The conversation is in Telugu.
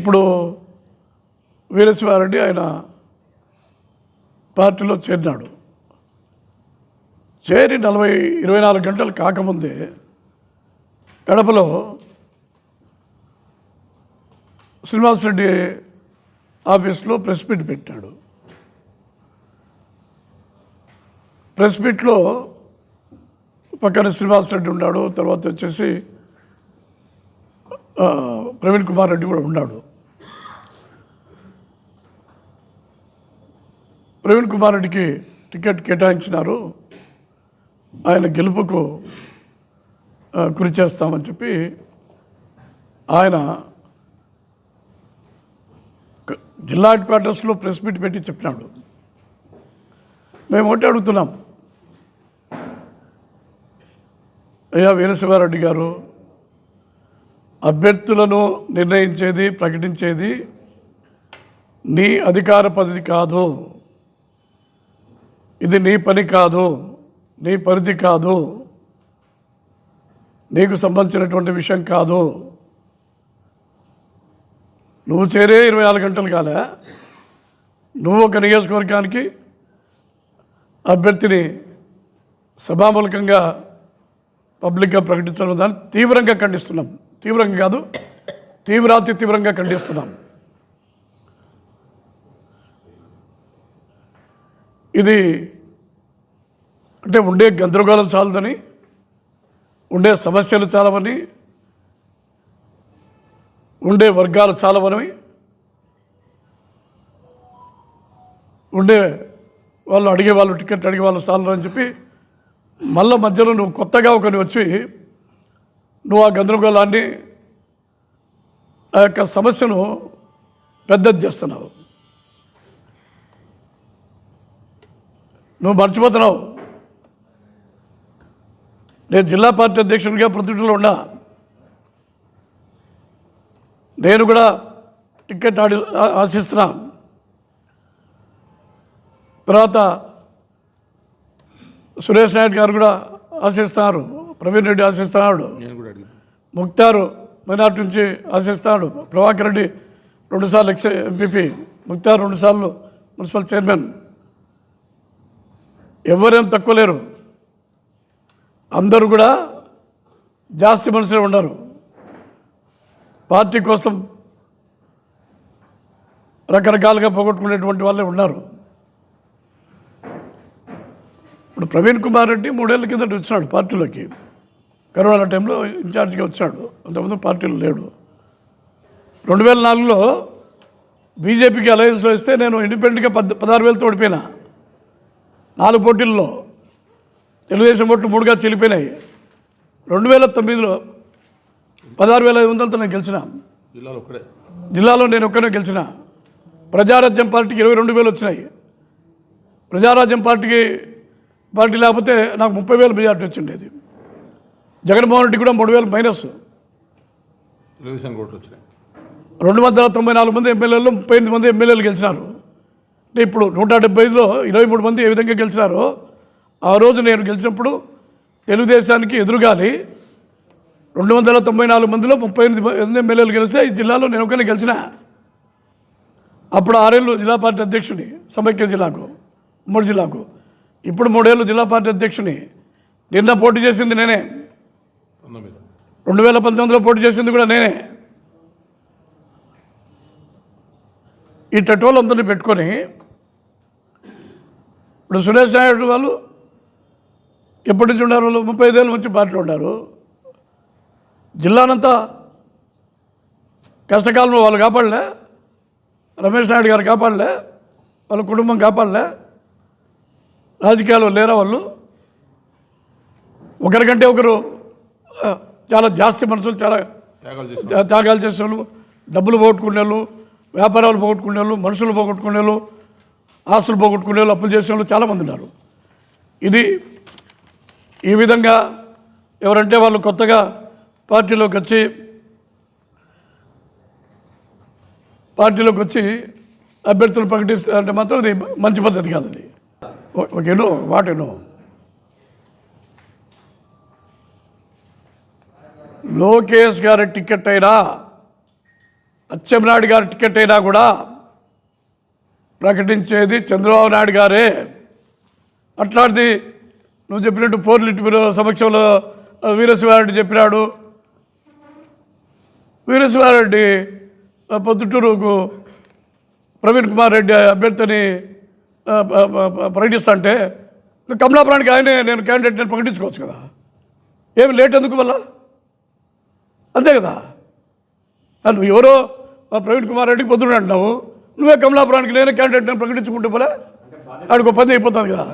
ఇప్పుడు వీరశివారెడ్డి ఆయన పార్టీలో చేరినాడు. చేరి నలభై ఇరవై నాలుగు గంటలు కాకముందే కడపలో శ్రీనివాసరెడ్డి ఆఫీస్లో ప్రెస్ మీట్ పెట్టాడు. ప్రెస్ మీట్లో పక్కన శ్రీనివాసరెడ్డి ఉన్నాడు తర్వాత వచ్చేసి ప్రవీణ్ కుమార్ రెడ్డి కూడా ఉన్నాడు. ప్రవీణ్ కుమార్ రెడ్డికి టికెట్ కేటాయించినారు. ఆయన గెలుపుకు కృషి చేస్తామని చెప్పి ఆయన జిల్లా హెడ్ క్వార్టర్స్లో ప్రెస్ మీట్ పెట్టి చెప్పినాడు. మేము ఒకటి అడుగుతున్నాం. అయ్యా వీరశివారెడ్డి గారు అభ్యర్థులను నిర్ణయించేది ప్రకటించేది నీ అధికార పరిధి కాదు. ఇది నీ పని కాదు నీ పరిధి కాదు నీకు సంబంధించినటువంటి విషయం కాదు. నువ్వు చేరే ఇరవై నాలుగు గంటలు కాలే. నువ్వు ఒక నియోజకవర్గానికి అభ్యర్థిని సభామూలకంగా పబ్లిక్గా ప్రకటించడం దాన్ని తీవ్రంగా ఖండిస్తున్నాం. తీవ్రంగా కాదు తీవ్రాతి తీవ్రంగా ఖండిస్తున్నాం. ఇది అంటే ఉండే గందరగోళం చాలదని ఉండే సమస్యలు చాలవని ఉండే వర్గాలు చాలవని ఉండే వాళ్ళు అడిగే వాళ్ళు టికెట్ అడిగే వాళ్ళు చాలరు అని చెప్పి మళ్ళీ మధ్యలో నువ్వు కొత్తగా ఒకని వచ్చి నువ్వు ఆ గందరగోళాన్ని ఆ యొక్క సమస్యను పెద్దది చేస్తున్నావు. నువ్వు మర్చిపోతున్నావు. నేను జిల్లా పార్టీ అధ్యక్షునిగా ప్రతినిధిలో ఉన్నా. నేను కూడా టికెట్ ఆడి ఆశిస్తున్నా. తర్వాత సురేష్ నాయుడు గారు కూడా ఆశిస్తున్నారు. ప్రవీణ్ రెడ్డి ఆశిస్తున్నాడు. నేను కూడా అడిగాను. ముక్తారు మైనార్టీ నుంచి ఆశిస్తున్నాడు. ప్రభాకర్ రెడ్డి రెండుసార్లు ఎక్స్ ఎంపీపీ. ముక్తార్ రెండుసార్లు మున్సిపల్ చైర్మన్. ఎవరేం తక్కువ లేరు. అందరూ కూడా జాస్తి మనుషులే ఉన్నారు. పార్టీ కోసం రకరకాలుగా పోగొట్టుకునేటువంటి వాళ్ళే ఉన్నారు. ఇప్పుడు ప్రవీణ్ కుమార్ రెడ్డి మూడేళ్ళ కిందట వచ్చినాడు పార్టీలోకి. కరోనా టైంలో ఇన్ఛార్జ్గా వచ్చాడు. అంతకుముందు పార్టీలో లేడు. రెండు వేల నాలుగులో బీజేపీకి అలయన్స్లో ఇస్తే నేను ఇండిపెండెంట్గా పద్ పదహారు వేలతో ఓడిపోయినా. నాలుగు పోటీల్లో తెలుగుదేశం ఓట్లు మూడుగా చెల్లిపోయినాయి. రెండు వేల తొమ్మిదిలో పదహారు వేల ఐదు వందలతో నేను గెలిచిన. జిల్లాలో ఒక్కడే. జిల్లాలో నేను ఒక్కనే గెలిచిన. ప్రజారాజ్యం పార్టీకి ఇరవై రెండు వేలు వచ్చినాయి. ప్రజారాజ్యం పార్టీకి పార్టీ లేకపోతే నాకు ముప్పై వేలు మెజార్టీ వచ్చిండేది. జగన్మోహన్ రెడ్డి కూడా మూడు వేలు మైనస్. తెలుగుదేశం ఓట్లు వచ్చినాయి. రెండు వందల తొంభై నాలుగు మంది ఎమ్మెల్యేలు ముప్పై ఎనిమిది మంది ఎమ్మెల్యేలు గెలిచినారు. అంటే ఇప్పుడు నూట డెబ్బై ఐదులో ఇరవై మూడు మంది ఏ విధంగా గెలిచినారో ఆ రోజు నేను గెలిచినప్పుడు తెలుగుదేశానికి ఎదురుగాలి రెండు వందల తొంభై నాలుగు మందిలో ముప్పై ఎనిమిది ఎనిమిది ఎమ్మెల్యేలు గెలిస్తే ఈ జిల్లాలో నేను ఒకనే గెలిచిన. అప్పుడు ఆరేళ్ళు జిల్లా పార్టీ అధ్యక్షుని సమైక్య జిల్లాకు ఉమ్మడి జిల్లాకు. ఇప్పుడు మూడేళ్ళు జిల్లా పార్టీ అధ్యక్షుని. నిన్న పోటీ చేసింది నేనే. రెండు వేల పంతొమ్మిదిలో పోటీ చేసింది కూడా నేనే. ఈ టటోలందరినీ పెట్టుకొని ఇప్పుడు సురేష్ నాయుడు వాళ్ళు ఎప్పటి నుంచి ఉన్నారు? వాళ్ళు ముప్పై ఐదేళ్ళ నుంచి పార్టీలో ఉన్నారు. జిల్లానంతా కష్టకాలంలో వాళ్ళు కాపాడలే. రమేష్ నాయుడు గారు కాపాడలే. వాళ్ళ కుటుంబం కాపాడలే. రాజకీయాల్లో లేరా వాళ్ళు? ఒకరికంటే ఒకరు చాలా జాస్తి మనుషులు చాలా త్యాగాలు చేసిన త్యా- త్యాగాలు చేసే వాళ్ళు డబ్బులు పోగొట్టుకునే వాళ్ళు వ్యాపారాలు పోగొట్టుకునే వాళ్ళు మనుషులు పోగొట్టుకునే వాళ్ళు ఆస్తులు పోగొట్టుకునే వాళ్ళు అప్పులు చేసే వాళ్ళు చాలామంది ఉన్నారు. ఇది ఈ విధంగా ఎవరంటే వాళ్ళు కొత్తగా పార్టీలోకి వచ్చి పార్టీలోకి వచ్చి అభ్యర్థులు ప్రకటిస్తారంటే మాత్రం ఇది మంచి పద్ధతి కాదు అది ఓ- ఓకేనో లోకేష్ గారి టికెట్ అయినా అచ్చెంనాయుడు గారి టికెట్ అయినా కూడా ప్రకటించేది చంద్రబాబు నాయుడు గారే. అట్లాంటిది నువ్వు చెప్పినట్టు పోర్లిట్ బ్యూరో సమక్షంలో వీరశివారెడ్డి చెప్పినాడు. వీరశివారెడ్డి పొద్దుటూరుకు ప్రవీణ్ కుమార్ రెడ్డి అభ్యర్థిని ప్రకటిస్తుంటే కమలాపురానికి ఆయనే నేను క్యాండిడేట్ నేను ప్రకటించుకోవచ్చు కదా. ఏమి లేట్ ఎందుకు మళ్ళా? అంతే కదా. నువ్వు ఎవరో ప్రవీణ్ కుమార్ రెడ్డికి పొద్దున అంటున్నావు. నువ్వే కమలాపురానికి నేనే క్యాండిడేట్ ప్రకటించుకుంటే పోలే. ఆడికి పని అయిపోతుంది కదా.